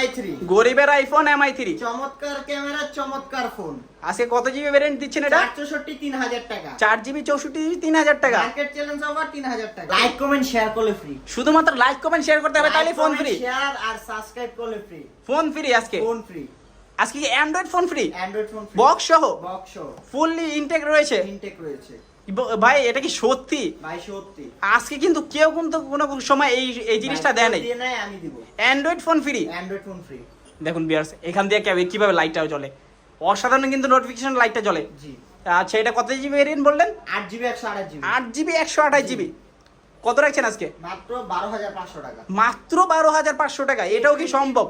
MI three গরিবের iPhone MI three চমৎকার camera চমৎকার ফোন। আজকে কত জিবি ভ্যারিয়েন্ট দিচ্ছেন এটা? চারশোষট্টি তিন হাজার টাকা। চার জিবি চৌষট্টি জিবি তিন হাজার টাকা। মার্কেট চ্যালেঞ্জ অফার তিন হাজার টাকা। লাইক কমেন্ট শেয়ার করলে ফ্রি শুধুমাত্র লাইক কমেন্ট শেয়ার করতে হবে তাহলে ফোন ফ্রি শেয়ার আর সাবস্ক্রাইব করলে ফ্রি ফোন ফ্রি আজকে। ফোন ফ্রি আজকে android phone free android phone box সহ। বক্স সহ। ফুললি ইনটেক রয়েছে। ইনটেক রয়েছে। ভাই এটা কি সত্যি? ভাই সত্যি। আজকে কিন্তু কেউ কিন্তু কোনো সময় এই এই জিনিসটা দেয় নাই। আমি দিব। Android phone free android phone free দেখুন বিয়ার্স এখান দিয়ে কিভাবে- কীভাবে লাইটটাও জ্বলে? অসাধারণ কিন্তু নোটিফিকেশন লাইটটা জ্বলে। জি। আচ্ছা এটা কত জিবি ভেরিয়েন্ট বললেন? আট জিবি একশো আঠাশ জিবি আট জিবি একশো আঠাশ জিবি কত রাখছেন আজকে? মাত্র বারো হাজার পাঁচশো টাকা। মাত্র বারো হাজার পাঁচশো টাকা। এটাও কি সম্ভব?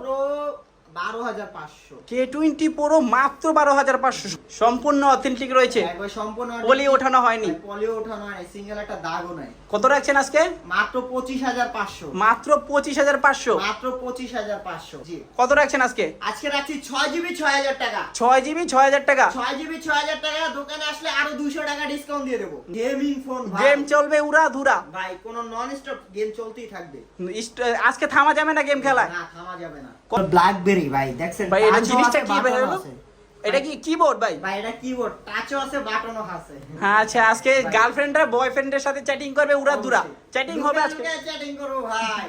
বারো হাজার পাঁচশো। কে টোয়েন্টি প্রো মাত্র বারো হাজার পাঁচশো। সম্পূর্ণ অথেন্টিক রয়েছে। সম্পূর্ণ পলি ওঠানো হয়নি। পলিও ওঠানো সিঙ্গেল একটা দাগও নাই। কত রাখছেন আজকে? মাত্র পঁচিশ হাজার পাঁচশো। মাত্র পঁচিশ হাজার পাঁচশো। মাত্র পঁচিশ হাজার পাঁচশো। কত রাখছেন আজকে? আজকে রাখছি ছয় জিবি ছয় হাজার টাকা। ছয় জিবি ছয় হাজার টাকা। ছয় জিবি ছয় হাজার টাকা। দোকানে আসলে আরও দুশো টাকা ডিসকাউন্ট দিয়ে দেবো। গেমিং ফোন গেম চলবে উড়া ধুরা। ভাই কোনো নন স্টপ গেম চলতেই থাকবে। আজকে থামা যাবে না গেম খেলায়? না থামা যাবে না। ক- ব্ল্যাকবেরি ভাই দেখছেন ভাই এটা জিনিসটা কি ভাই হলো এটা কি কিবোর্ড ভাই? ভাই এটা কিবোর্ড টাচও আছে বাটনও আছে। হ্যাঁ আচ্ছা আজকে। গার্লফ্রেন্ডরা বয়ফ্রেন্ডের সাথে চ্যাটিং করবে উড়া দুরা। চ্যাটিং হবে আজকে। চ্যাটিং করব ভাই।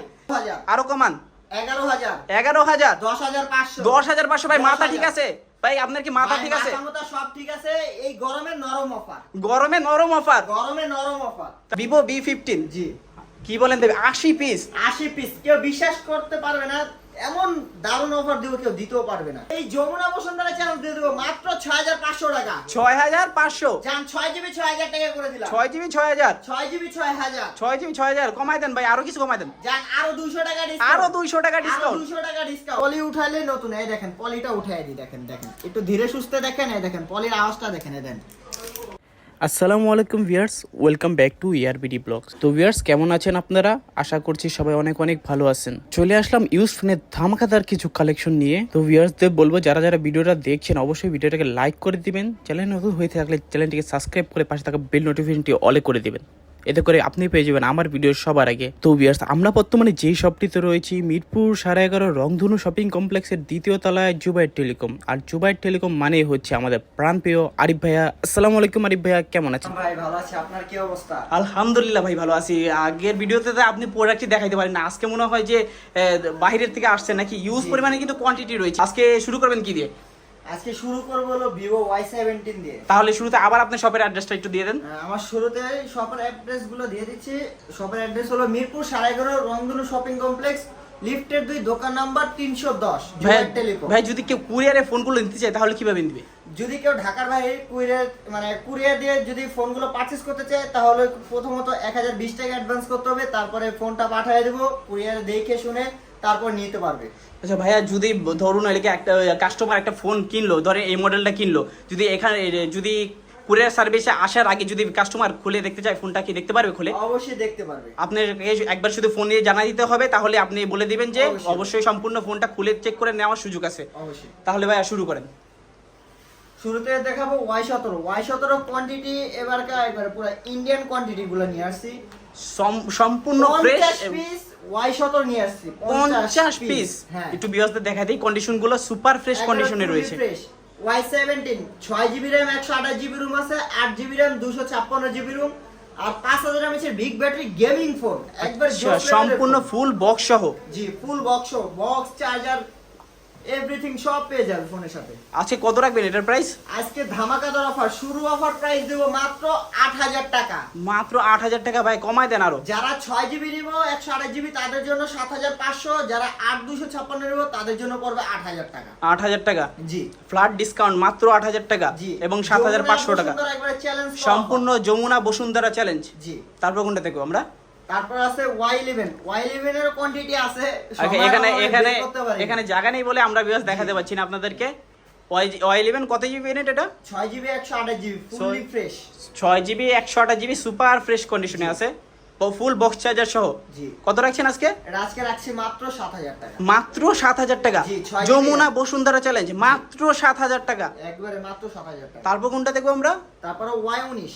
আরও কমান। এগারো হাজার। এগারো হাজার। দশ হাজার পাঁচশো। দশ হাজার পাঁচশো ভাই মাথা ঠিক আছে? ভাই আপনার কি মাথা ঠিক আছে? সব ঠিক আছে এই গরমে নরম অফার গরমে নরম অফার গরমে নরম অফার ভিভো বি ফিফটিন জি। কি বলেন দেবে? আশি পিস আশি পিস কেউ বিশ্বাস করতে পারবে না এমন দারুণ অফার দিব কেউ দিতেও পারবে না। এই যমুনা বসুন্ধরা চ্যানেল দিয়ে দেবো মাত্র ছয় হাজার পাঁচশো টাকা। ছয় হাজার পাঁচশো? যান ছয় জিবি ছয় হাজার টাকা করে দিলাম। ছয় জিবি ছয় হাজার ছয় জিবি ছয় হাজার ছয় জিবি ছয় হাজার কমাই দেন ভাই আরও কিছু কমাই দেন। যান আরও দুশো টাকা আরও দুইশো টাকা ডিসকাউন্ট দুশো টাকা ডিসকাউন্ট পলি উঠাইলে নতুন এই দেখেন পলিটা উঠাই দিই দেখেন দেখেন। একটু ধীরে সুস্থে দেখেন এই দেখেন পলির আওয়াজটা দেখেন এই দেন। আসসালামু আলাইকুম ভিয়ার্স ওয়েলকাম ব্যাক টু ইয়ারবিডি ব্লগস তো ভিয়ার্স কেমন আছেন আপনারা? আশা করছি সবাই অনেক অনেক ভালো আছেন। চলে আসলাম ইউজ ফোনের ধামাকাদার কিছু কালেকশন নিয়ে। তো ভিয়ার্সদের বলব, যারা যারা ভিডিওটা দেখছেন, অবশ্যই ভিডিওটাকে লাইক করে দিবেন। চ্যানেল নতুন হয়ে থাকলে চ্যানেলটিকে সাবস্ক্রাইব করে পাশে থাকা বেল নোটিফিকেশনটি অলে করে দিবেন। এতে করে আপনি পেয়ে যাবেন আমার ভিডিও সবার আগে। তো ভিয়ার্স আমরা বর্তমানে যেই শপটিতে রয়েছি মিরপুর সাড়ে এগারো রংধনু শপিং কমপ্লেক্সের দ্বিতীয় তলায় জুবাইর টেলিকম। আর জুবাইর টেলিকম মানে হচ্ছে আমাদের প্রাণপ্রিয় আরিফ ভাইয়া। আসসালামু আলাইকুম আরিফ ভাইয়া কেমন আছেন? ভাই ভালো আছে। আপনার কি অবস্থা? আলহামদুলিল্লাহ ভাই ভালো আছি। আগের ভিডিওতে তো আপনি প্রোডাক্টই দেখাইতে পারেন না। আজকে মনে হয় যে আহ, বাইরের থেকে আসছে নাকি? ইউজ পরিমাণে কিন্তু কোয়ান্টিটি রয়েছে। আজকে শুরু করবেন কি দিয়ে? আজকে শুরু করব হলো ভিভো ওয়াই সেভেন্টিন দিয়ে। তাহলে শুরুতে আবার আপনি শপের অ্যাড্রেসটা একটু দিয়ে দেন। আমার শুরুতে শপের অ্যাড্রেসগুলো দিয়ে দিচ্ছি। শপের অ্যাড্রেস হলো মিরপুর এগারো রংধনু শপিং কমপ্লেক্স লিফটের দুই দোকান নাম্বার তিনশো দশ টেলিকম। ভাই যদি কেউ কুরিয়ারে ফোনগুলো নিতে চায় তাহলে কীভাবে নিবে? যদি কেউ ঢাকার বাইরে কুরিয়ার মানে কুরিয়ার দিয়ে যদি ফোনগুলো পারচেস করতে চায় তাহলে প্রথমত এক হাজার বিশ টাকা অ্যাডভান্স করতে হবে তারপরে ফোনটা পাঠিয়ে দেবো কুরিয়ারে দেখে শুনে তারপর নিতে পারবে। আচ্ছা ভাইয়া যদি ধরুন একটা কাস্টমার একটা ফোন কিনলো ধরে এই মডেলটা কিনলো যদি এখানে যদি কুরিয়ার সার্ভিসে আসার আগে যদি কাস্টমার খুলে দেখতে চায় ফোনটা কি দেখতে পারবে খুলে? অবশ্যই দেখতে পারবে। আপনার একবার শুধু ফোন দিয়ে জানা দিতে হবে তাহলে আপনি বলে দিবেন যে অবশ্যই। সম্পূর্ণ ফোনটা খুলে চেক করে নেওয়ার সুযোগ আছে। অবশ্যই। তাহলে ভাইয়া শুরু করেন। শুরুতে দেখাবো ওয়াই সতেরো। ওয়াই সতেরো কোয়ান্টিটি এবারকার একবার পুরো ইন্ডিয়ান কোয়ান্টিটি গুলো নিয়ে আসছি। সম্পূর্ণ ফ্রেশ পিস ওয়াই সতেরো নিয়ে আসছি। পঞ্চাশ পিস হ্যাঁ। একটু বিহসদের দেখা দিই কন্ডিশনগুলো সুপার ফ্রেশ কন্ডিশনে রয়েছে। ওয়াই সেভেন্টিন ছয় জিবি র্যাম একশো আঠাশ জিবি রুম আছে আট জিবি র্যাম দুশো ছাপ্পান্ন জিবি রুম আর পাঁচ হাজার mAh big battery gaming phone একবার আচ্ছা, সম্পূর্ণ ফুল বক্স সহ? জি full box box charger everything সব পেয়ে যাবে ফোনের সাথে। আজকে কত রাখবেন এটার প্রাইস আজকে ধামাকাদার অফার শুরু অফার প্রাইস দেবো মাত্র আট হাজার টাকা। মাত্র আট হাজার টাকা ভাই কমাই দেন আরও। যারা ছয় জিবি নিব একশো আঠাশ জিবি তাদের জন্য সাত হাজার পাঁচশো। যারা আট দুশো ছাপ্পান্ন নিব তাদের জন্য পড়বে আট হাজার টাকা। আট হাজার টাকা? জি। ফ্ল্যাট ডিসকাউন্ট মাত্র আট হাজার টাকা জি। এবং সাত হাজার পাঁচশো টাকা। সম্পূর্ণ যমুনা বসুন্ধরা চ্যালেঞ্জ জি। তারপর কোনটা দেখব আমরা? তারপর আছে ওয়াই ইলেভেন ওয়াই ইলেভেন এর কোয়ান্টিটি আছে এখানে এখানে। এখানে জায়গা নেই বলে আমরা বিকজ দেখাতে পাচ্ছি না আপনাদেরকে। ওয়াই ইলেভেন কত জিবি ভেরিয়েন্ট এটা? ছয় জিবি একশো আঠাশ জিবি ফুললি ফ্রেশ ছয় জিবি একশো আঠাশ জিবি সুপার ফ্রেশ কন্ডিশনে আছে। ফুল বক্স চার্জার সহ। জি। কত রাখছেন আজকে? আজকে রাখছি মাত্র সাত হাজার টাকা। মাত্র সাত হাজার টাকা? যমুনা বসুন্ধরা চ্যালেঞ্জ মাত্র সাত হাজার টাকা। একবারে মাত্র সাত হাজার টাকা। তারপর কোনটা দেখব আমরা? তারপরে ওয়াই উনিশ।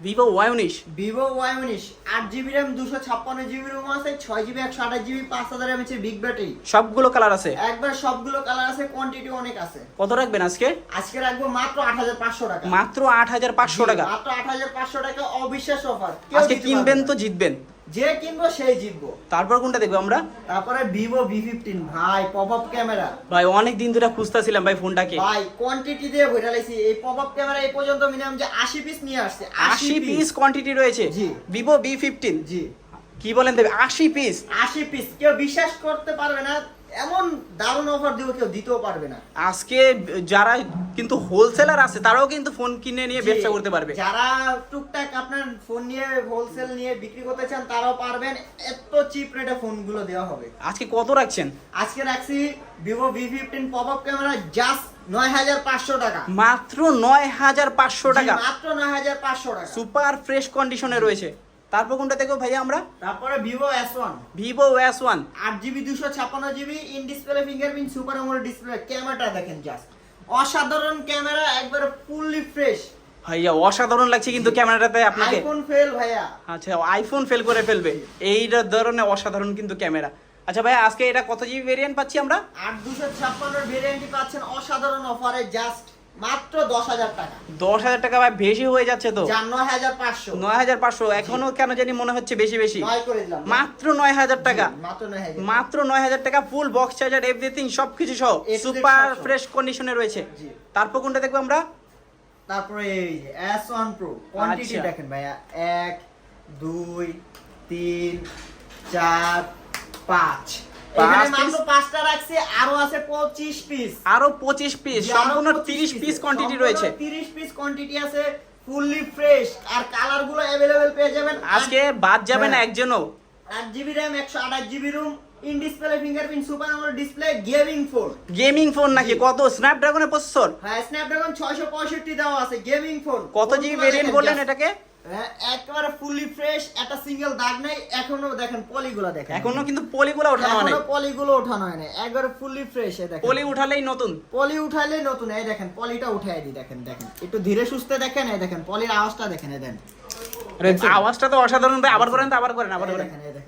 ভিভো ওয়াই উনিশ ভিভো ওয়াই উনিশ আট জিবি র্যাম দুশো ছাপ্পান্ন জিবি রুম আছে ছয় জিবি একশো আঠাশ জিবি পাঁচ হাজার এমএচের বিগ ব্যাটারি সবগুলো কালার আছে? একবার সবগুলো কালার আছে কোয়ান্টিটি অনেক আছে। কত রাখবেন আজকে? আজকে রাখব মাত্র আট হাজার পাঁচশো টাকা। মাত্র আট হাজার পাঁচশো টাকা। মাত্র আট হাজার পাঁচশো টাকা অবিশ্বাস অফার আজকে কিনবেন তো জিতবেন। যে কিনবো সেই জিতবো। তারপর কোনটা দেখব আমরা? তারপরে ভিভো ভি ফিফটিন ভাই পপ আপ ক্যামেরা ভাই অনেক দিন ধরে খুঁজতেছিলাম ভাই ফোনটাকে। ভাই কোয়ান্টিটি দিয়ে ভরে লাইছি। এই পপ আপ ক্যামেরা এই পর্যন্ত মিনিমাম যে আশি পিস নিয়ে আসছে আশি পিস কোয়ান্টিটি রয়েছে। জি। Vivo V fifteen. জি। কি বলেন দেবে? আশি পিস আশি পিস কেউ বিশ্বাস করতে পারবে না এমন দারুণ অফার দিব কেউ দিতেও পারবে না। আজকে যারা কিন্তু হোলসেলার আছে তারাও কিন্তু ফোন কিনে নিয়ে ব্যবসা করতে পারবে। যারা টুকটাক আপনার ফোন নিয়ে হোলসেল নিয়ে বিক্রি করতে চান তারাও পারবেন। এত চিপ রেটে ফোনগুলো দেওয়া হবে। আজকে কত রাখছেন? আজকে রাখছি Vivo V fifteen pop up camera just নয় হাজার পাঁচশো টাকা। মাত্র নয় হাজার পাঁচশো টাকা। মাত্র নয় হাজার পাঁচশো টাকা। সুপার ফ্রেশ কন্ডিশনে রয়েছে। তারপর কোনটা দেখো ভাইয়া আমরা? তারপরে Vivo S one Vivo S one আট জিবি দুশো ছাপ্পান্ন GB in display fingerprint super display ক্যামেরাটা দেখেন জাস্ট অসাধারণ ক্যামেরা একবার ফুললি ফ্রেশ ভাইয়া অসাধারণ লাগছে কিন্তু ক্যামেরাটাতে আপনাকে। আইফোন ফেল ভাইয়া। আচ্ছা আইফোন ফেল করে ফেলবে। এই ধরনের অসাধারণ কিন্তু ক্যামেরা আচ্ছা ভাই আজকে এটা কত জিবি ভেরিয়েন্ট পাচ্ছি আমরা? আট দুশো ছাপ্পান্নর ভেরিয়েন্টটি পাচ্ছেন অসাধারণ অফারে জাস্ট মাত্র দশ হাজার টাকা। দশ হাজার টাকা ভাই বেশি হয়ে যাচ্ছে তো? নয় হাজার পাঁচশো। নয় হাজার পাঁচশো। এখনও কেন জানি মনে হচ্ছে বেশি বেশি। মাত্র নয় হাজার টাকা। মাত্র নয় হাজার। টাকা ফুল বক্স চার্জার এভরিথিং সবকিছু সহ। সুপার ফ্রেশ কন্ডিশনে রয়েছে। তারপর কোনটা দেখব আমরা? তারপরে এই এস ওয়ান প্রো কোয়ান্টিটি। দেখেন ভাইয়া। এক দুই তিন চার পাঁচ। আরও আছে পঁচিশ পিস আরও পঁচিশ পিস সম্পূর্ণ তিরিশ পিস কোয়ান্টিটি রয়েছে। তিরিশ পিস কোয়ান্টিটি আছে ফুললি ফ্রেশ আর কালারগুলো অ্যাভেলেবেল পেয়ে যাবেন। আজকে বাদ যাবে না হ্যাঁ। একজনও। আট জিবি র্যাম একশো আঠাশ GB ROM in display fingerprint super AMOLED display gaming phone gaming phone নাকি? কত? স্ন্যাপড্রাগনের প্রসেসর? হ্যাঁ স্ন্যাপড্রাগন ছয়শো পঁয়ষট্টি দেওয়া আছে গেমিং ফোন কত জিবি ভেরিয়েন্ট বললেন এটাকে? একেবারে ফুলি ফ্রেশ একটা সিঙ্গেল দাগ নাই এখনও দেখেন পলিগুলো দেখেন। এখনও কিন্তু পলিগুলো ওঠানো হয় এখনও পলিগুলো ওঠানো হয় না একবারে ফুলি ফ্রেশ এই দেখেন। পলি উঠালেই নতুন। পলি উঠালেই নতুন এই দেখেন পলিটা উঠাই দি দেখেন দেখেন। একটু ধীরে সুস্থে দেখেন এই দেখেন পলির আওয়াজটা দেখেন এই দেন। আওয়াজটা তো অসাধারণ ভাই আবার করেন তো আবার করেন আবার করেন। এই দেখেন।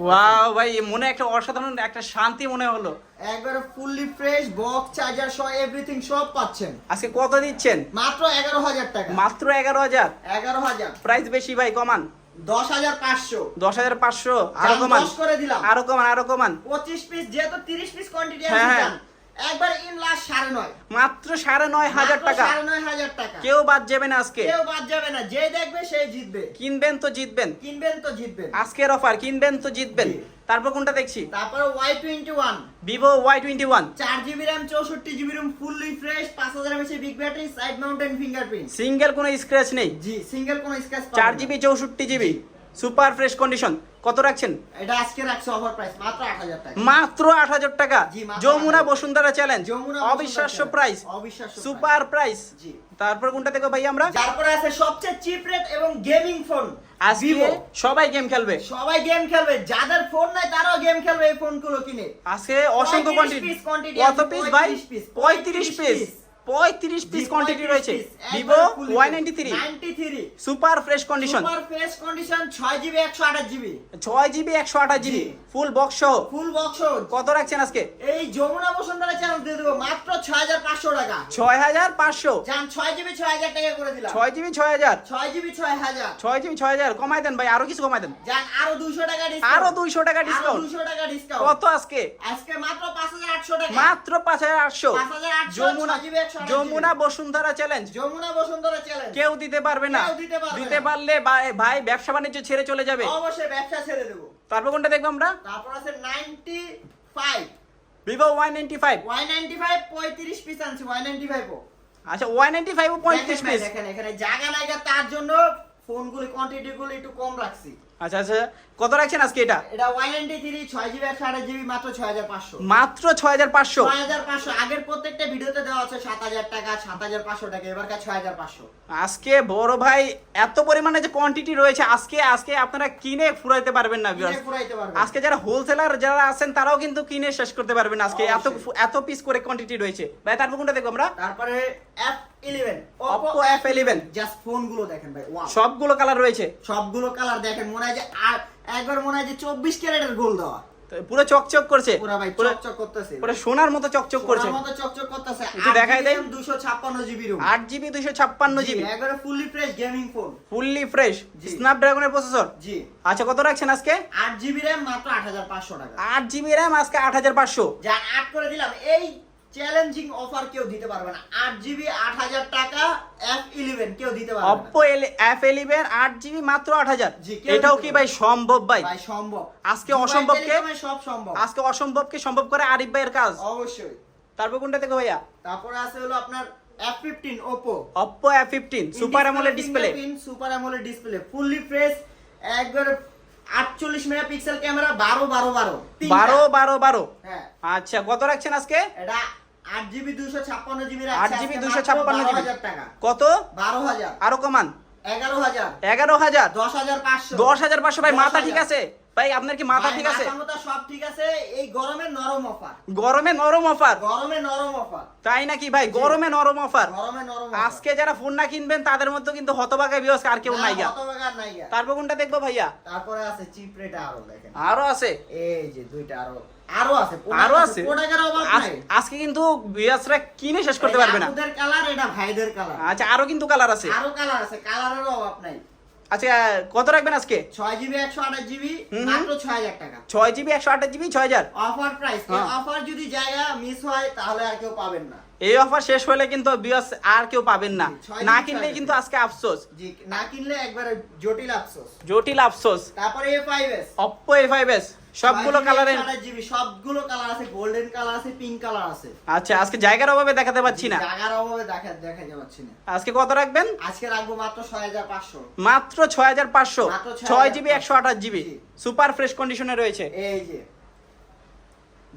ওয়াও ভাই মনে একটা অসাধারণ একটা শান্তি মনে হলো। একবারে ফুললি ফ্রেশ বক্স চার্জার সহ এভরিথিং সব পাচ্ছেন। আজকে কত দিচ্ছেন? মাত্র এগারো হাজার টাকা। মাত্র এগারো হাজার? এগারো হাজার। প্রাইস বেশি ভাই কমান। দশ হাজার পাঁচশো। দশ হাজার পাঁচশো আরও কমান। করে দিলাম। আরও কমান আরও কমান। পঁচিশ পিস যেহেতু তিরিশ পিস কোয়ান্টিটি হ্যাঁ। একবার ইন লাস্ট সাড়ে নয়। মাত্র সাড়ে নয় হাজার টাকা। সাড়ে নয় হাজার টাকা। কেউ বাদ যাবে না আজকে। কেউ বাদ যাবে না। যে দেখবে সেই জিতবে। কিনবেন তো জিতবেন। কিনবেন তো জিতবেন। আজকের অফার কিনবেন তো জিতবেন। তারপর কোনটা দেখছি? তারপরে Y twenty one Vivo Y twenty one চার জিবি র্যাম চৌষট্টি জিবি রুম ফুললি ফ্রেশ পাঁচ হাজার mAh big battery side mounted fingerprint single কোনো স্ক্র্যাচ নেই। জি সিঙ্গেল কোনো স্ক্র্যাচ চার জিবি চৌষট্টি জিবি সুপার ফ্রেশ কন্ডিশন কত রাখছেন? এটা আজকে রাখছে অফার প্রাইস মাত্র আট হাজার টাকা। মাত্র আট হাজার টাকা। যমুনা বসুন্ধরা চ্যালেঞ্জ অবিশ্বাস্য প্রাইস সুপার প্রাইস জি। তারপর কোনটা দেখো ভাই আমরা? তারপরে আছে সবচেয়ে চিপ রেট এবং গেমিং ফোন আজকে ভিভো সবাই গেম খেলবে। সবাই গেম খেলবে। যাদের ফোন নাই তারাও গেম খেলবে এই ফোনগুলো কিনে। আজকে অসংখ্য 35 কোয়ান্টিটি কত পিস ভাই? 35 piece, পঁয়ত্রিশ 35 পিস। পঁয়ত্রিশ পিস কোয়ান্টিটি রয়েছে। Vivo Y. Ninety three 93 super fresh condition super fresh condition 6 GB 128 GB ছয় জিবি একশো আঠাশ জিবি ফুল বক্স সহ ফুল বক্স কত রাখছেন আজকে? এই যমুনা বসুন্ধরা চ্যানেল দিয়ে দেবো মাত্র 6500 টাকা। ছয় হাজার পাঁচশো। জান 6 জিবি 6000 টাকা করে দিলাম। ছয় জিবি ছয় হাজার। 6 জিবি 6000 ছয় জিবি ছয় হাজার। কমাই দেন ভাই আরও কিছু কমাই দেন। জান আরও 200 টাকা ডিসকাউন্ট আরও দুইশো টাকা ডিসকাউন্ট 200 টাকা ডিসকাউন্ট কত আজকে? আজকে মাত্র 5800 টাকা। মাত্র পাঁচ হাজার আটশো। 5800 Jamuna 6 GB 128 Jamuna Bashundhara challenge Jamuna Bashundhara challenge কেউ দিতে পারবে না। দিতে। পারলে ভাই- ব্যবসা বাণিজ্য ছেড়ে চলে যাবে। অবশ্যই ব্যবসা ছেড়ে দেবো। তারপর কোনটা দেখব আমরা? তারপর আছে 95 Vivo Y ninety five Y95 35 piece আনছি Y95 ও। আচ্ছা ওয়াই নাইনটি ফাইভ পঁয়ত্রিশ পিস দেখেন এখানে জায়গা লাগা তার জন্য ফোনগুলি কোয়ান্টিটি গুলো একটু কম রাখছি। আচ্ছা আচ্ছা। কত রাখছেন আজকে এটা? এটা ওয়ারেন্টি থ্রি ছয় জিবি একশো আঠাশ জিবি মাত্র ছয় হাজার পাঁচশো। মাত্র ছয় হাজার পাঁচশো? ছয় হাজার পাঁচশো। আগের প্রত্যেকটা ভিডিওতে দেওয়া আছে সাত হাজার টাকা সাত হাজার পাঁচশো টাকা এবারকার ছয় হাজার পাঁচশো। আজকে বড় ভাই এত পরিমাণে যে কোয়ান্টিটি রয়েছে আজকে আজকে আপনারা কিনে ফুরাইতে পারবেন না viewers। পুরাইতে পারবে আজকে যারা হোলসেলার যারা আছেন তারাও কিন্তু কিনে শেষ করতে পারবেন আজকে। এত। এত পিস করে কোয়ান্টিটি রয়েছে। ভাই তারপর কোনটা দেখব আমরা। তারপরে ইলেভেন Oppo F11 জাস্ট ফোনগুলো দেখেন ভাই সবগুলো কালার রয়েছে। সবগুলো কালার দেখেন মনে হয় যে আর একবার মনে হয় যে চব্বিশ ক্যারেটের গোল দেওয়া। পুরো চকচক করছে। পুরা ভাই চকচক করতেছে। পুরো সোনার মতো চকচক করছে। সোনার মতো চকচক করতেছে। একটু দেখাই দেন। দুশো ছাপ্পান্ন জিবি রুম আট জিবি দুইশো ছাপ্পান্ন জিবি একবারে fully fresh gaming phone fully fresh স্ন্যাপড্রাগনের processor জি। আচ্ছা কত রাখছেন আজকে? আট জিবি র্যাম মাত্র আট হাজার পাঁচশো টাকা। আট জিবি র্যাম আজকে আট হাজার পাঁচশো। যা আট করে দিলাম এই চ্যালেঞ্জিং অফার কেউ দিতে পারবে না। আট জিবি আট হাজার টাকা এফ ইলেভেন কেউ দিতে পারবে না। অপ্পো এফ এলিভেন আট জিবি মাত্র আট হাজার। এটাও কি ভাই সম্ভব ভাই? ভাই সম্ভব। আজকে অসম্ভবকে- সব সম্ভব। আজকে অসম্ভবকে সম্ভব করে আরিফ ভাইয়ের কাজ। অবশ্যই। তারপর কোনটা দেখো ভাইয়া? তারপরে আছে হলো আপনার F fifteen Oppo Oppo F fifteen super AMOLED display super AMOLED display fully fresh একবার আটচল্লিশ মেগাপিক্সেল ক্যামেরা বারো বারো বারো। বারো বারো বারো? হ্যাঁ। আচ্ছা কত রাখছেন আজকে? এটা আট জিবি দুশো ছাপ্পান্ন জিবি 8GB 256 GB হাজার টাকা। কত? বারো হাজার। আরও কমান। এগারো হাজার। এগারো হাজার? দশ হাজার পাঁচশো। দশ হাজার পাঁচশো ভাই মাথা ঠিক আছে? ভাই আপনার কি মাথা ঠিক আছে? মাথা সব ঠিক আছে এই গরমে নরম অফার। গরমে নরম অফার? গরমে নরম অফার। তাই নাকি ভাই? গরমে নরম অফার। গরমে নরম আজকে যারা ফোন না কিনবেন তাদের মধ্যে কিন্তু হতবাগা বিয়স আর কেউ নাই গা। নাই গা। তারপর কোনটা দেখব ভাইয়া? তারপরে আছে চিপ রেট আরও দেখেন। আরও আছে? এই যে দুইটা আরও আরও আছে আরও আছে। আজকে কিন্তু বিয়াসরা কিনে শেষ করতে পারবে না। কালার এটা ভাইদের কালার আচ্ছা আরও কিন্তু কালার আছে। আরও কালার আছে কালারেরও অভাব নাই। আচ্ছা কত রাখবেন আজকে? ছয় জিবি একশো আঠাশ জিবি। মাত্র ছয় হাজার টাকা। ছয় জিবি একশো আঠাশ জিবি ছয় হাজার। Offer price. অফার যদি জায়গা মিস হয় তাহলে আর কেউ পাবেন না। এই অফার শেষ হলে কিন্তু বিয়াস আর কেউ পাবেন না। না কিনলে কিন্তু আজকে আফসোস। জি না কিনলে একবারে জটিল আফসোস। জটিল আফসোস। তারপরে A five S Oppo A five S সবগুলো কালারের জিবি সবগুলো কালার আছে গোল্ডেন কালার আছে পিঙ্ক কালার আছে। আচ্ছা আজকে জায়গার অভাবে দেখাতে পাচ্ছি না। জায়গার অভাবে দেখা দেখা যাচ্ছে না। আজকে কত রাখবেন? আজকে রাখব মাত্র ছয় হাজার পাঁচশো। মাত্র ছয় হাজার পাঁচশো। মাত্র ছয় হাজার পাঁচশো ছয় জিবি একশো 6,500 আঠাশ জিবি সুপার ফ্রেশ কন্ডিশনে রয়েছে। এই যে।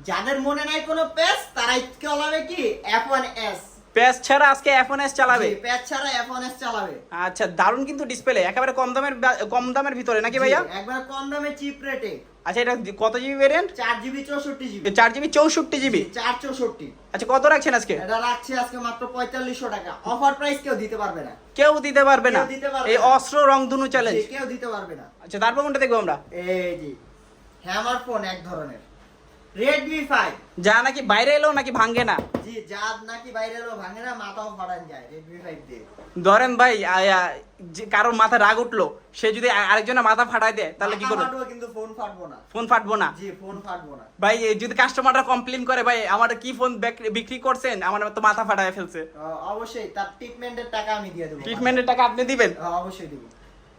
যাদের মনে নাই কোনো পেজ তারাই চালাবে কি? এফ ওয়ান এস প্যাচ ছাড়া আজকে এফোন এস চালাবে? পেজ ছাড়া এফ ওয়ান এস চালাবে। আচ্ছা দারুণ কিন্তু ডিসপ্লে একেবারে কম দামের কম দামের ভিতরে নাকি ভাইয়া? একবার কম দামে চিপ রেটে আচ্ছা এটা কত জিবি ভেরিয়েন্ট চার জিবি চৌষট্টি জিবি চার জিবি চৌষট্টি জিবি চার চৌষট্টি। আচ্ছা কত রাখছেন আজকে? এটা রাখছি আজকে মাত্র পঁয়তাল্লিশশো টাকা। অফার প্রাইস কেউ দিতে পারবে না। কেউ দিতে পারবে না। দিতে পারবে এই। অস্ত্র রংধনু চ্যালেঞ্জ কেউ দিতে পারবে না। আচ্ছা তারপর কোনটা দেখব আমরা? এই জি হ্যামার ফোন এক ধরনের। রেডমি ফাইভ যা নাকি বাইরে এলো নাকি ভাঙ্গে না? জি যাদ নাকি বাইরে এলো ভাঙে না মাথাও ফাটান যায় রেডমি ফাইভ দিয়ে। ধরেন ভাই যে কারোর মাথা রাগ উঠল সে যদি আরেকজনের মাথা ফাটায় দেয় তাহলে কি করবে? কিন্তু ফোন ফাটবো না। ফোন ফাটবো না? জি ফোন ফাটবো না। ভাই যদি কাস্টমাররা কমপ্লেন করে ভাই আমার কি ফোন বিক্রি করছেন? আমার তো মাথা ফাটায় ফেলছে। অবশ্যই তার ট্রিটমেন্টের টাকা আমি দিয়ে দেবো। ট্রিটমেন্টের টাকা আপনি দিবেন? অবশ্যই দিব।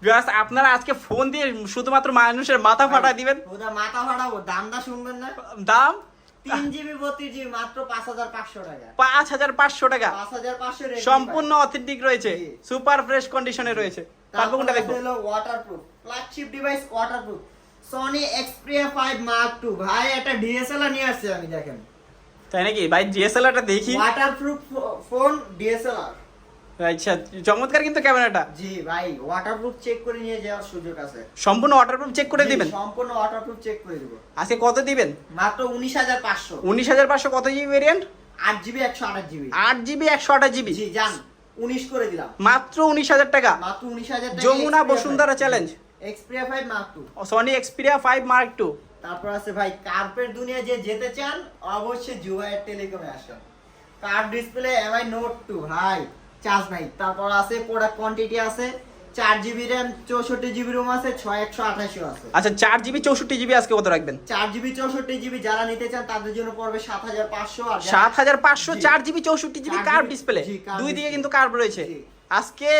Viewers, আপনারা আজকে ফোন দিয়ে শুধুমাত্র মানুষের মাথা ফাটায় দিবেন। ওটা মাথা ফাটাবো দামটা শুনবেন না। দাম? সম্পূর্ণ অথেন্টিক রয়েছে। সুপার ফ্রেশ কন্ডিশনে রয়েছে। তারপর কোনটা দেখব? Waterproof flagship device waterproof Sony Xperia five mark two ভাই একটা ডিএসএলআর নিয়ে আসছে আমি দেখেন। তাই নাকি? ভাই ডিএসএলআরটা দেখি। ওয়াটারপ্রুফ ফোন ডিএসএলআর আচ্ছা চমৎকার কিন্তু ক্যামেরাটা। জি ভাই ওয়াটারপ্রুফ চেক করে নিয়ে যাওয়ার সুযোগ আছে। সম্পূর্ণ ওয়াটারপ্রুফ চেক করে দিবেন? সম্পূর্ণ ওয়াটারপ্রুফ চেক করে দিব। আজকে কত দিবেন? মাত্র উনিশ হাজার পাঁচশো। উনিশ হাজার পাঁচশো কত জিবি ভেরিয়েন্ট আট জিবি একশো আঠাশ জিবি আট জিবি একশো আঠাশ জিবি জি যান উনিশ করে দিলাম। মাত্র উনিশ হাজার টাকা? মাত্র উনিশ হাজার Jamuna Bashundhara challenge Xperia five mark two Sony Xperia five mark two তারপর আছে ভাই কার্পের দুনিয়া যে যেতে চান অবশ্যই জুয়ার টেলিকমে আসেন। Curved display MI note two ভাই। চার্জ নাই তারপর আছে প্রোডাক্ট কোয়ান্টিটি আছে চার জিবি র্যাম চৌষট্টি জিবি রুম আছে ছয় একশো আঠাশিও আছে। আচ্ছা চার জিবি চৌষট্টি জিবি আজকে কত রাখবেন? চার জিবি চৌষট্টি জিবি যারা নিতে চান তাদের জন্য পড়বে সাত হাজার পাঁচশো আর সাত হাজার পাঁচশো চার জিবি চৌষট্টি জিবি কার্ভ ডিসপ্লে দুই দিকে কিন্তু কার্ভ রয়েছে। আজকে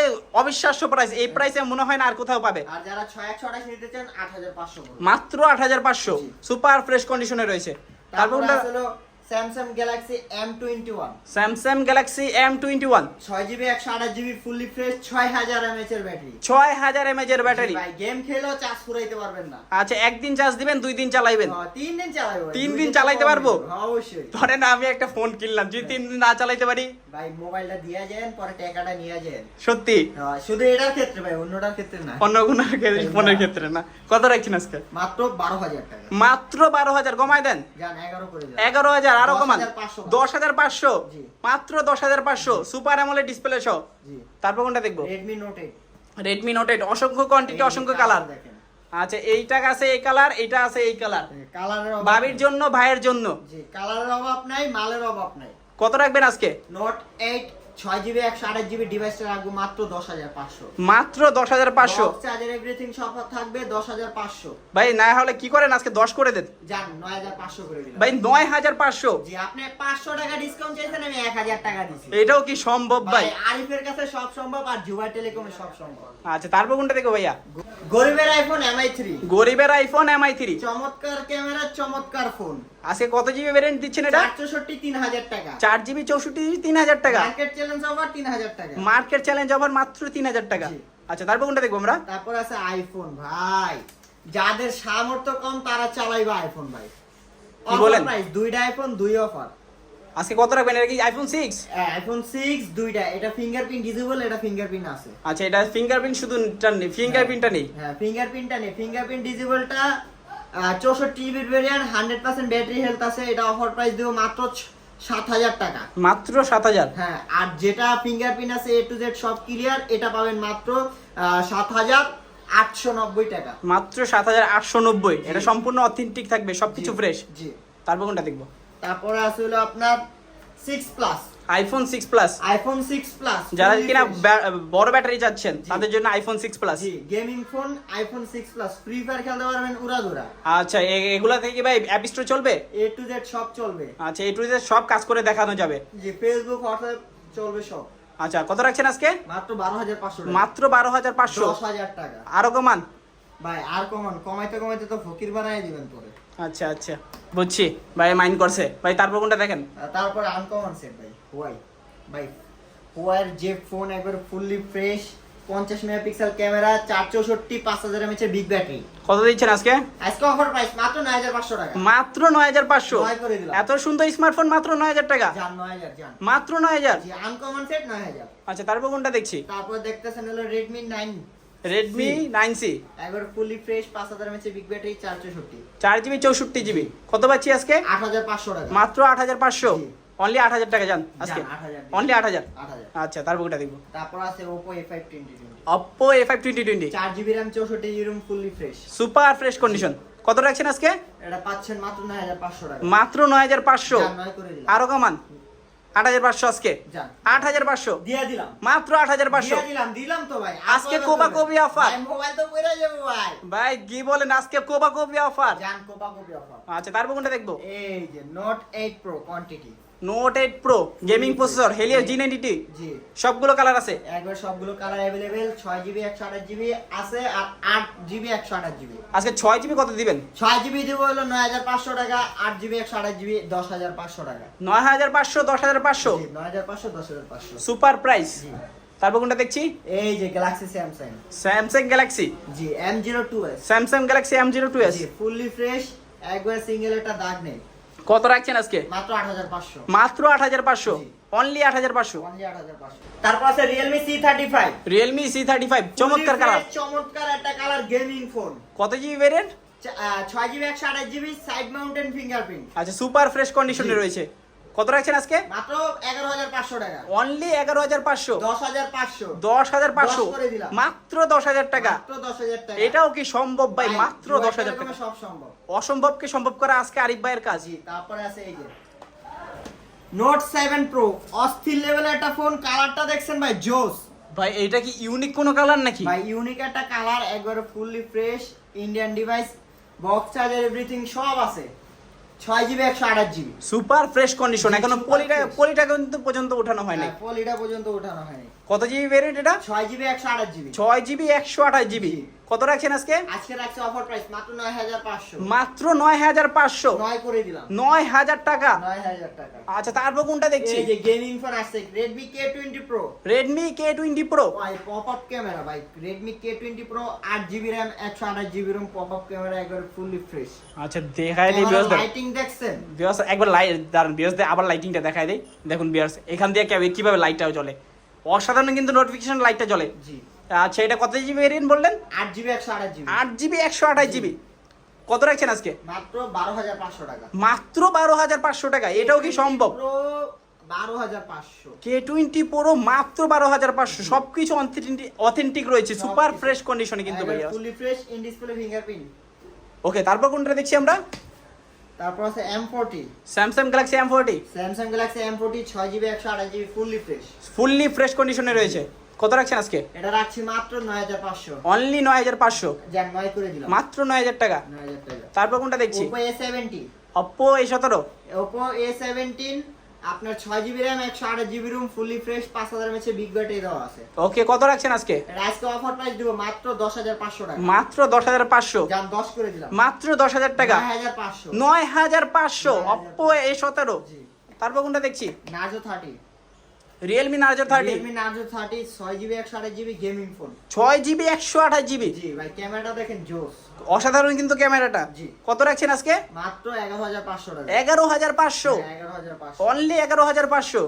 অবিশ্বাস্য প্রাইস এই প্রাইসে মনে হয় না আর কোথাও পাবে। আর যারা ছয় একশো আঠাশ নিতে চান আট হাজার পাঁচশো মাত্র আট হাজার পাঁচশো। সুপার ফ্রেশ কন্ডিশনে রয়েছে। তারপর Samsung Galaxy M twenty one Samsung Galaxy M twenty one ছয় জিবি একশো আঠাশ জিবি ফুললি ফ্রেশ ছয় হাজার এমএচ এর ব্যাটারি ছয় হাজার এমএচ এর ব্যাটারি ভাই গেম খেলেও চার্জ ফুরাইতে পারবেন না। আচ্ছা একদিন চার্জ দিবেন দুই দিন চালাইবেন। তিন দিন চালাবো তিন দিন চালাইতে পারব? অবশ্যই। ধরেন আমি একটা ফোন কিনলাম যদি তিন দিন না চালাইতে পারি? ভাই মোবাইলটা দিয়ে যান পরে টাকাটা নিয়ে যান। সত্যি? শুধু এটার ক্ষেত্রে ভাই অন্যটার ক্ষেত্রে না। অন্য কোনো ফোনের ক্ষেত্রে না। কত রাখছেন আজকে? মাত্র বারো হাজার টাকা। মাত্র বারো হাজার কমায় দেন। এগারো করে এগারো হাজার আরও কমান। দশ হাজার পাঁচশো। মাত্র দশ হাজার পাঁচশো। সুপার অ্যামোলেড ডিসপ্লে সহ। তারপর কোনটা দেখব? Redmi note eight Redmi note eight অসংখ্য কোয়ান্টিটি অসংখ্য কালার আচ্ছা এইটা আছে এই কালার এইটা আছে এই কালার কালারের অভাব বাবির জন্য ভাইয়ের জন্য। কালারের অভাব নাই মালের অভাব নাই। কত রাখবেন আজকে? নোট এইট ছয় জিবি একশো আঠাশ জিবি ডিভাইসটা রাখব মাত্র দশ হাজার পাঁচশো। মাত্র দশ হাজার পাঁচশো? চার্জার এভরিথিং সব থাকবে দশ হাজার পাঁচশো। ভাই না হলে কি করেন? আজকে দশ করে দেন। যান নয় হাজার পাঁচশো করে দিলাম। ভাই নয় হাজার পাঁচশো। জি আপনি পাঁচশো টাকা ডিসকাউন্ট চাইছেন আমি এক হাজার টাকা দিচ্ছি এটাও কি সম্ভব ভাই? আরিফের কাছে সব সম্ভব আর জুবাই টেলিকমে সব সম্ভব। আচ্ছা তারপর কোনটা দেখো ভাইয়া? গরিবের আইফোন এমআই থ্রি গরিবের আইফোন এমআই থ্রি চমৎকার ক্যামেরা চমৎকার ফোন আজকে কত জিবি ভ্যারিয়েন্ট দিচ্ছেন এটা? চারশোষট্টি তিন হাজার টাকা। চার জিবি চৌষট্টি জিবি তিন হাজার টাকা। মার্কেট চ্যালেঞ্জ অফার তিন হাজার টাকা। মার্কেট চ্যালেঞ্জ অফার মাত্র তিন হাজার টাকা আচ্ছা তারপর কোনটা দেখব আমরা? তারপর আছে আইফোন ভাই। যাদের সামর্থ্য কম তারা চালাইবে আইফোন ভাই। কি বলেন? দুইটা আইফোন দুই অফার আজকে কত রাখবেন? এটা কি আইফোন সিক্স আইফোন সিক্স দুইটা। এটা ফিঙ্গারপ্রিন্ট ডিজেবল এটা ফিঙ্গারপ্রিন্ট আছে। আচ্ছা এটা ফিঙ্গারপ্রিন্ট শুধু নেই ফিঙ্গারপ্রিন্টটা নেই। হ্যাঁ ফিঙ্গারপ্রিন্টটা নেই। ফিঙ্গারপ্রিন্ট ডিজেবলটা চৌষট্টি জিবির variant hundred percent battery health আছে। এটা অফার প্রাইস দেবো মাত্র সাত হাজার টাকা। মাত্র সাত হাজার? হ্যাঁ আর যেটা ফিঙ্গারপ্রিন্ট আছে এ টু জেড সব ক্লিয়ার এটা পাবেন মাত্র সাত হাজার আটশো নব্বই টাকা। মাত্র সাত হাজার আটশো নব্বই। এটা সম্পূর্ণ অথেন্টিক থাকবে সবকিছু ফ্রেশ জি। তারপর কোনটা দেখব? তারপরে আছে হলো আপনার six plus iPhone six plus iPhone six plus যারা কিনা বড় ব্যাটারি চাচ্ছেন তাদের জন্য আইফোন সিক্স প্লাস জি gaming phone iPhone six plus Free Fire খেলতে পারবেন উড়াধুরা। আচ্ছা এগুলা থেকে কি ভাই অ্যাপ স্টোর চলবে? এ টু জেড সব চলবে। আচ্ছা এ টু জেড সব কাজ করে দেখানো যাবে। জি ফেসবুক হোয়াটসঅ্যাপ চলবে সব। আচ্ছা কত রাখছেন আজকে? মাত্র বারো হাজার পাঁচশো মাত্র বারো হাজার পাঁচশো। দশ হাজার টাকা। আরও কমান। ভাই আর কমান। কমাইতে কমাইতে তো ফকির বানাই দিবেন পরে। আচ্ছা আচ্ছা। বুঝছি। ভাই মাইন্ড করছে। ভাই তারপর কোনটা দেখেন? তারপরে আনকমন সেট ভাই। হোয়াই ভাই হোয়াইয়ের যে ফোন একবার ফুললি ফ্রেশ পঞ্চাশ মেগাপিক্সেল ক্যামেরা চার চৌষট্টি পাঁচ হাজার এমএচ বিগ ব্যাটারি কত দিচ্ছেন আজকে? আজকে অফার প্রাইস মাত্র নয় হাজার পাঁচশো টাকা। মাত্র নয় হাজার পাঁচশো। নয় করে দিলাম। এত সুন্দর স্মার্টফোন মাত্র নয় হাজার টাকা। মাত্র নয় হাজার। জি আনকমন সেট নয় হাজার। আচ্ছা তারপর কোনটা দেখছি? তারপর দেখতেছেন হলো Redmi nine Redmi nine C একবার ফুললি ফ্রেশ পাঁচ হাজার এমএচ বিগ ব্যাটারি চার চৌষট্টি চার জিবি চৌষট্টি জিবি। কত পাচ্ছি আজকে? আট হাজার পাঁচশো টাকা। মাত্র আট হাজার পাঁচশো। অনলি আট হাজার টাকা যান আজকে? যান, 8,000 অনলি আট হাজার? আচ্ছা তারপর কোনটা দেখব। তারপর আছে Oppo A five twenty Oppo A five twenty twenty চার জিবি র্যাম চৌষট্টি GB ROM fully fresh super fresh condition কত রাখছেন আজকে? এটা পাচ্ছেন মাত্র নয় হাজার পাঁচশো টাকা। মাত্র নয় হাজার পাঁচশো। আরও কমান। আট হাজার পাঁচশো আজকে? আট হাজার পাঁচশো। দিয়ে দিলাম। মাত্র আট হাজার পাঁচশো। দিলাম দিলাম তো ভাই। আজকে কোপা কপি offer। মোবাইল তো পড়ে যাব ভাই। ভাই কি বলেন আজকে কোবা কপি অফার জান কোপা কপি অফার আচ্ছা তারপর কোনটা দেখব। এই যে note eight pro quantity note eight pro gaming processor Helio G ninety G সবগুলো কালার আছে? একবার সবগুলো কালার অ্যাভেলেবেল ছয় জিবি একশো আঠাশ জিবি আছে আর আট জিবি একশো আঠাশ জিবি আজকে ছয় জিবি কত দিবেন? ছয় জিবি দেবো হলো নয় হাজার পাঁচশো টাকা আট জিবি একশো আঠাশ জিবি দশ হাজার পাঁচশো টাকা। নয় হাজার পাঁচশো দশ হাজার পাঁচশো? নয় হাজার পাঁচশো দশ হাজার পাঁচশো। সুপার প্রাইস জি। তারপর কোনটা দেখছি? এই যে গ্যালাক্সি স্যামসাং স্যামসাং গ্যালাক্সি জি M zero two S Samsung Galaxy M zero two S জি ফুললি ফ্রেশ একবার সিঙ্গেল একটা দাগ নেই। কত রাখছেন আজকে? মাত্র আট হাজার পাঁচশো। মাত্র। অনলি আট হাজার পাঁচশো? অনলি তারপর আছে Realme C thirty five Realme C thirty five চমৎকার কালার চমৎকার একটা কালার গেমিং ফোন কত জিবি ভেরিয়েন্ট ছয় জিবি একশো আঠাশ জিবি সাইড মাউন্টেন ফিঙ্গারপ্রিন্ট আচ্ছা সুপার ফ্রেশ কন্ডিশনে রয়েছে। কত রাখছেন আজকে? মাত্র এগারো হাজার পাঁচশো টাকা। অনলি এগারো হাজার পাঁচশো। মাত্র দশ হাজার টাকা? মাত্র দশ হাজার টাকা। এটাও কি সম্ভব ভাই? মাত্র জুয়ার দশ হাজার টেলিকমে টাকা সব সম্ভব। অসম্ভবকে সম্ভব করা আজকে আরিফ ভাইয়ের কাজ। তারপরে আছে এই যে। নোট সেভেন প্রো অস্থির লেভেলের একটা ফোন কালারটা দেখছেন ভাই? জোস ভাই এটা কি ইউনিক কোনো কালার নাকি? ভাই ইউনিক একটা কালার একবারে fully fresh Indian device box charger everything সব আছে। ছয় জিবি একশো আঠাশ জিবি। সুপার ফ্রেশ কন্ডিশন এখনও পলিটা পলিটা কিন্তু পর্যন্ত ওঠানো হয়নি। হ্যাঁ, পলিটা পর্যন্ত ওঠানো হয়নি। কত জিবি ভেরিয়েন্ট এটা? ছয় জিবি একশো আঠাশ জিবি ছয় জিবি একশো আঠাশ জিবি কত রাখছেন আজকে? আজকে রাখছে অফার প্রাইস মাত্র নয় হাজার পাঁচশো। মাত্র নয় হাজার পাঁচশো। নয় করে দিলাম। নয় হাজার টাকা। নয় হাজার টাকা। আচ্ছা তারপর কোনটা দেখছি? এই যে gaming phone K twenty pro Redmi K twenty pro ভাই পপ আপ ক্যামেরা ভাই। রেডমি কে টোয়েন্টি প্রো আট জিবি র্যাম একশো আঠাশ GB ROM pop up camera একবার ফুললি ফ্রেশ আচ্ছা দেখাই দিই লাইটিং দেখছেন? একবার লাইট দাঁড়ান বিয়ার্স আবার লাইটিংটা দেখাই দিই। দেখুন বিয়ার্স এখান দিয়ে কীভাবে লাইটটাও জ্বলে অসাধারণ কিন্তু নোটিফিকেশন লাইটটা জ্বলে। জি। আচ্ছা এটা কত জিবি ভেরিয়েন্ট বললেন? আট জিবি একশো আঠাশ জিবি আট জিবি একশো আঠাশ জিবি কত রাখছেন আজকে? মাত্র বারো হাজার পাঁচশো টাকা। মাত্র বারো হাজার পাঁচশো টাকা। এটাও কি সম্ভব? কে টোয়েন্টি প্রো মাত্র বারো হাজার পাঁচশো। সবকিছু অথেন্টিক রয়েছে। সুপার ফ্রেশ কন্ডিশনে কিন্তু ভাইয়া। Fully fresh in display fingerprint okay তারপর কোনটা দেখছি আমরা? তারপর আছে M forty Samsung Galaxy M forty Samsung Galaxy M forty ছয় জিবি একশো আঠাশ GB fully fresh fully fresh কন্ডিশনে রয়েছে। কত রাখছেন আজকে? এটা রাখছি মাত্র নয় হাজার পাঁচশো। অনলি নয় হাজার পাঁচশো। নয় করে দিলাম। মাত্র নয় হাজার টাকা। নয় হাজার টাকা। তারপর কোনটা দেখছি? অপ্পো এ সতেরো। ওপো এ সেভেন্টিন আপনার 6 জিবি র্যাম একশো আঠাশ জিবি রুম ফুলি ফ্রেশ পাঁচ হাজার এমএচের বিগ ব্যাটারি দেওয়া আছে। ওকে কত রাখছেন আজকে? আজকে অফার প্রাইস দিব মাত্র দশ হাজার পাঁচশো টাকা। মাত্র দশ হাজার পাঁচশো? যান দশ করে দিলাম। মাত্র দশ হাজার টাকা? নয় হাজার পাঁচশো। নয় হাজার পাঁচশো? 9,500 অপ্পো এ সতেরো? জি। তারপর কোনটা দেখছি? Narzo thirty Realme Narzo thirty Realme Narzo thirty ছয় জিবি একশো আঠাশ জিবি গেমিং ফোন ছয় জিবি একশো আঠাশ জিবি জি ভাই ক্যামেরাটা দেখেন জোস। অসাধারণ কিন্তু ক্যামেরাটা। জি। কত রাখছেন আজকে? মাত্র এগারো হাজার পাঁচশো টাকা। এগারো হাজার পাঁচশো? হ্যাঁ, এগারো হাজার পাঁচশো। অনলি এগারো হাজার পাঁচশো?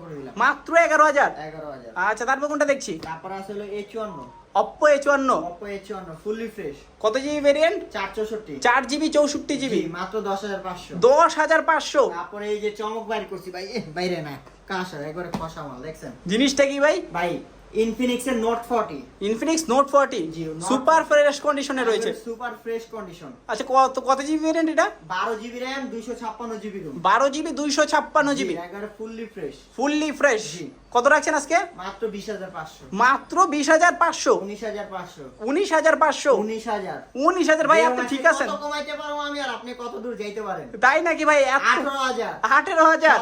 করে দিলাম মাত্র এগারো হাজার? এগারো হাজার। আচ্ছা তারপর কোনটা দেখছি? তারপর আছে হলো এ চুয়ান্ন। অপ্পো এ চুয়ান্ন। অপো এ চুয়ান্ন ফুললি ফ্রেশ কত জিবি ভেরিয়েন্ট চার চৌষট্টি। চার জিবি চৌষট্টি জিবি মাত্র দশ হাজার পাঁচশো। দশ হাজার পাঁচশো। তারপরে এই যে চমক বাইর করছি ভাই বাইরে না। কাঁসা একবারে খসা মাল দেখছেন? জিনিসটা কি ভাই? ভাই ইনফিনিক্স এর note forty Infinix note forty জি, Note সুপার ফ্রেশ কন্ডিশনে রয়েছে। সুপার ফ্রেশ কন্ডিশন আচ্ছা কত কত জিবি ভেরিয়েন্ট এটা? বারো জিবি র্যাম দুইশো ছাপ্পান্ন জিবি রুম বারো জিবি দুইশো ছাপ্পান্ন জিবি একবারে ফুললি ফ্রেশ ফুললি ফ্রেশ জি। কত রাখছেন আজকে? মাত্র বিশ হাজার পাঁচশো। মাত্র বিশ হাজার পাঁচশো। উনিশ হাজার পাঁচশো। উনিশ হাজার পাঁচশো। উনিশ হাজার। উনিশ হাজার। ভাই আপনি ঠিক আছেন? কত কমাইতে পারব আমি আর আপনি কত দূর যাইতে পারেন? তাই নাকি ভাই? এত আঠারো হাজার। আঠেরো হাজার।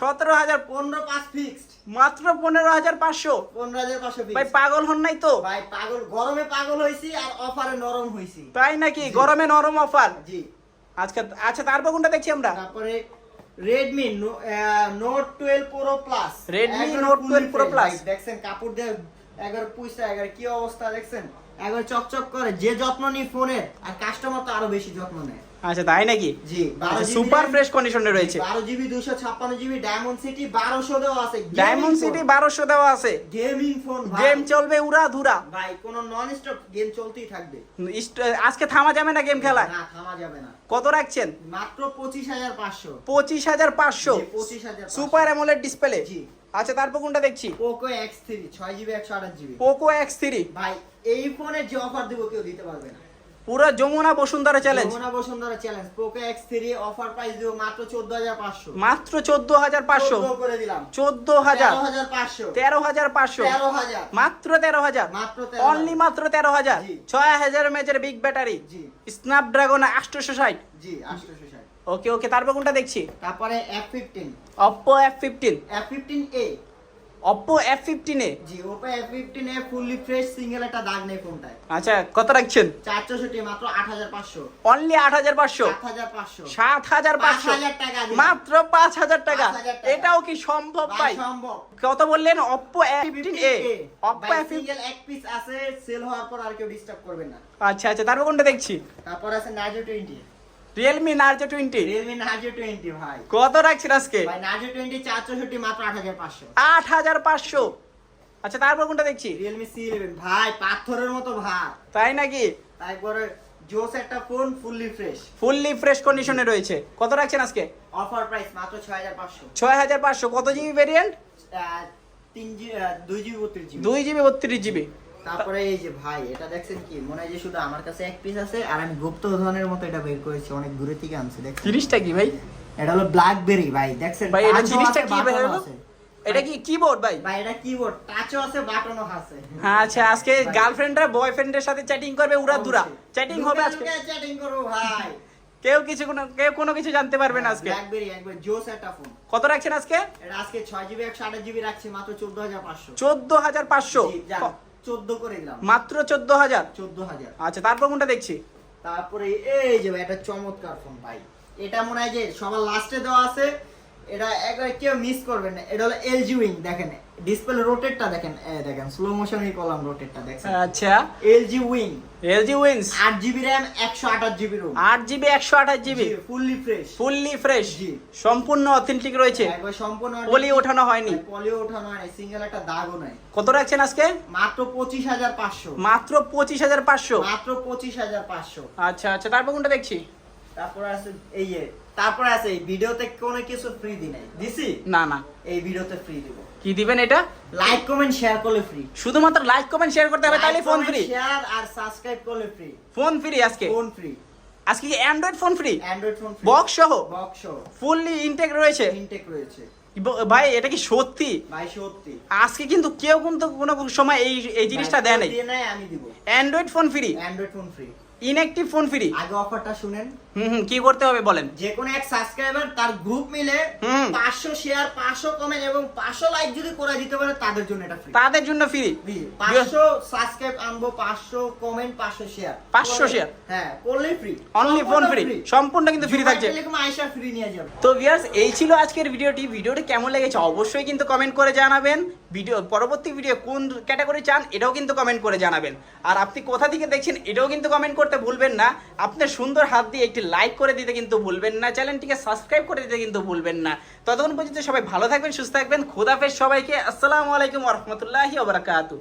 সতেরো হাজার। পনেরো পাঁচ ফিক্সড মাত্র পনেরো হাজার পাঁচশো। পনেরো হাজার পাঁচশো ভাই পাগল হন নাই তো? ভাই পাগল গরমে পাগল হয়েছি আর অফারে নরম হয়েছি। তাই নাকি? গরমে নরম অফার জি। আজকে আচ্ছা তারপর কোনটা দেখছি আমরা? তারপরে Redmi note twelve pro plus Redmi Note 12 Pro Plus। দেখছেন কাপড় দিয়ে একবার পুইসা একবার কি অবস্থা দেখছেন? একবার চকচক করে যে যত্ন নি ফোনের আর কাস্টমার তো আরও বেশি যত্ন নেয়। আচ্ছা তাই নাকি? জি সুপার ফ্রেশ কন্ডিশনে রয়েছে। বারো জিবি দুশো ছাপ্পান্ন জিবি ডায়মন্ড সিটি বারোশো দেওয়া আছে ডায়মন্ড সিটি বারোশো দেওয়া আছে। গেমিং ফোন গেম চলবে উড়া ধুরা। ভাই কোন নন স্টপ গেম চলতেই থাকবে। আজকে থামা যাবে না গেম খেলায়? না থামা যাবে না। কত রাখছেন? মাত্র পঁচিশ হাজার পাঁচশো। পঁচিশ হাজার পাঁচশো। পঁচিশ হাজার সুপার অ্যামোলেড ডিসপ্লে জি। আচ্ছা তারপর কোনটা দেখছি? পোকো এক্স থ্রি ছয় জিবি একশো আঠাশ জিবি পোকো এক্স থ্রি ভাই এই ফোনে যে অফার দিব কেউ দিতে পারবে না। পুরো Jamuna Bashundhara challenge Jamuna Bashundhara challenge Poco X three offer price দিব মাত্র চোদ্দ হাজার পাঁচশো। মাত্র চোদ্দ হাজার পাঁচশো। করে দিলাম। চোদ্দ হাজার। হাজার পাঁচশো। তেরো হাজার পাঁচশো। তেরো হাজার। মাত্র তেরো হাজার। মাত্র তেরো অনলি মাত্র তেরো হাজার। ছয় হাজার মেজের বিগ ব্যাটারি জি। স্ন্যাপড্রাগন আটশোশো ষাট। জি আটশোশো ষাট। ওকে ওকে তারপর কোনটা দেখছি? তারপরে F fifteen Oppo F fifteen F fifteen A Oppo F ফিফটিনে G Oppo F fifteen A fully fresh single একটা দাগ নেই ফোনটায়। আচ্ছা কত রাখছেন? চার চৌষট্টি মাত্র আট হাজার পাঁচশো। অনলি আট হাজার পাঁচশো? আট হাজার পাঁচশো। সাত হাজার পাঁচ পাঁচশো হাজার টাকা দিলাম। মাত্র পাঁচ হাজার টাকা? 5,000 টাকা। এটাও কি সম্ভব ভাই সম্ভব। কত বললেন? Fifteen A Oppo F single এক পিস আছে সেল হওয়ার পর আর কেউ ডিস্টার্ব করবে না। আচ্ছা আচ্ছা তারপর কোনটা দেখছি? তারপর আছে Narzo twenty Realme Narzo twenty Realme Narzo twenty ভাই। কত রাখছেন আজকে? ভাই নার্জো টোয়েন্টি চার চৌষট্টি মাত্র আট হাজার পাঁচশো। আট হাজার পাঁচশো। আচ্ছা তারপর কোনটা দেখছি? রিয়েলমি সি ইলেভেন ভাই পাথরের মতো ভাত তাই নাকি? তারপরে জোস একটা phone fully fresh fully fresh কন্ডিশনে রয়েছে। কত রাখছেন আজকে? অফার প্রাইস মাত্র ছয় হাজার পাঁচশো। ছয় হাজার পাঁচশো। কত জিবি ভেরিয়েন্ট তিন জিবি দুই জিবি বত্রিশ জিবি দুই জিবি বত্রিশ জিবি তারপরে এই যে ভাই এটা দেখছেন কি? মনে হয় যে শুধু আমার কাছে এক পিস আছে আর আমি গুপ্ত ধনের মতো এটা বের করেছি অনেক দূরে থেকে আনছি দেখছেন? জিনিসটা কি ভাই? এটা হলো ব্ল্যাকবেরি ভাই দেখছেন? ভাই এটা জিনিসটা কি ভাই? এটা কি কিবোর্ড ভাই? ভাই এটা কিবোর্ড টাচও আছে বাটনও আছে। হ্যাঁ আচ্ছা আজকে গার্লফ্রেন্ডরা বয়ফ্রেন্ডের সাথে চ্যাটিং করবে উড়া দুরা। চ্যাটিং হবে আজকে। চ্যাটিং করব ভাই। কেউ কিছু কোনো কেউ কোনো কিছু জানতে পারবে না আজকে। ব্ল্যাকবেরি একবার জোস একটা ফোন কত রাখছেন আজকে? এটা আজকে ছয় জিবি একশো আঠাশ জিবি রাখছি মাত্র চোদ্দ হাজার পাঁচশো। চোদ্দ হাজার পাঁচশো। জি, যান। চোদ্দ করে দিলাম। মাত্র চোদ্দ হাজার চোদ্দ হাজার আচ্ছা তারপর কোনটা দেখছি? তারপরে এই যে ভাই, এটা চমৎকার ফোন ভাই। এটা মনে হয় যে সবার লাস্টে দেওয়া আছে। এটা একবার কেউ মিস করবেন না। এটা হলো এলজি উইং দেখেন। ডিসপ্লে রোটেটটা দেখেন। দেখেন স্লো মোশনই করলাম রোটেটটা দেখছেন আচ্ছা। এলজি উইং এলজি উইন্স আট জিবি র্যাম একশো আঠাশ জিবি রোম আট জিবি একশো আঠাশ GB fully fresh fully fresh জি। সম্পূর্ণ অথেন্টিক রয়েছে? একবার সম্পূর্ণ পলি ওঠানো হয়নি? পলিও ওঠানো হয় সিঙ্গেল একটা দাগও নাই। কত রাখছেন আজকে? মাত্র পঁচিশ হাজার পাঁচশো। মাত্র পঁচিশ হাজার পাঁচশো? মাত্র পঁচিশ হাজার পাঁচশো। আচ্ছা আচ্ছা। তারপর কোনটা দেখছি? তারপরে আছে এই তারপরে আছে এই ভিডিওতে কোনো কিছু ফ্রি দি নাই। দিছি? না না। এই ভিডিওতে ফ্রি দিব। কি দিবেন এটা? লাইক কমেন্ট শেয়ার করলে ফ্রি শুধুমাত্র লাইক কমেন্ট শেয়ার করতে হবে তাহলে ফোন ফ্রি শেয়ার আর সাবস্ক্রাইব করলে ফ্রি ফোন ফ্রি আজকে? ফোন ফ্রি আজকে কি Android phone free Android phone free box সহ? বক্স সহ। ফুললি ইনটেক রয়েছে? ইনটেক রয়েছে। ভাই এটা কি সত্যি? ভাই সত্যি। আজকে কিন্তু কেউ কিন্তু কোনো সময় এই এই জিনিসটা দেয় কেউ নাই দিয়ে নাই আমি দিব। Android phone free Android phone free inactive phone free আগে অফারটা শুনেন। হুম হুম কি করতে হবে বলেন? যে কোনো এক সাবস্ক্রাইবার তার গ্রুপ মিলে হুম। পাঁচশো শেয়ার পাঁচশো কমেন্ট এবং পাঁচশো লাইক যদি করে দিতে পারে তাদের জন্য এটা ফ্রি তাদের জন্য ফ্রি পাঁচশো সাবস্ক্রাইব আনব পাঁচশো কমেন্ট পাঁচশো শেয়ার 500 share? হ্যাঁ করলেই ফ্রি অনলি ফোন ফ্রি সম্পূর্ণ কিন্তু ফ্রি থাকছে। ফ্রি নিয়ে যাবে। তো ভিউয়ার্স এই ছিল আজকের ভিডিওটি ভিডিওটি কেমন লেগেছে? অবশ্যই কিন্তু কমেন্ট করে জানাবেন। ভিডিও, পরবর্তী ভিডিও কোন ক্যাটাগরি চান, এটাও কিন্তু কমেন্ট করে জানাবেন। আর আপনি কোথা থেকে দেখছেন, এটাও কিন্তু কমেন্ট করতে ভুলবেন না। আপনার সুন্দর হাত দিয়ে একটি লাইক করে দিতে কিন্তু ভুলবেন না। চ্যানেলটিকে সাবস্ক্রাইব করে দিতে কিন্তু ভুলবেন না। ততক্ষণ পর্যন্ত সবাই ভালো থাকবেন, সুস্থ থাকবেন। খোদাফেজ সবাইকে। আসসালামু আলাইকুম রহমতুল্লাহি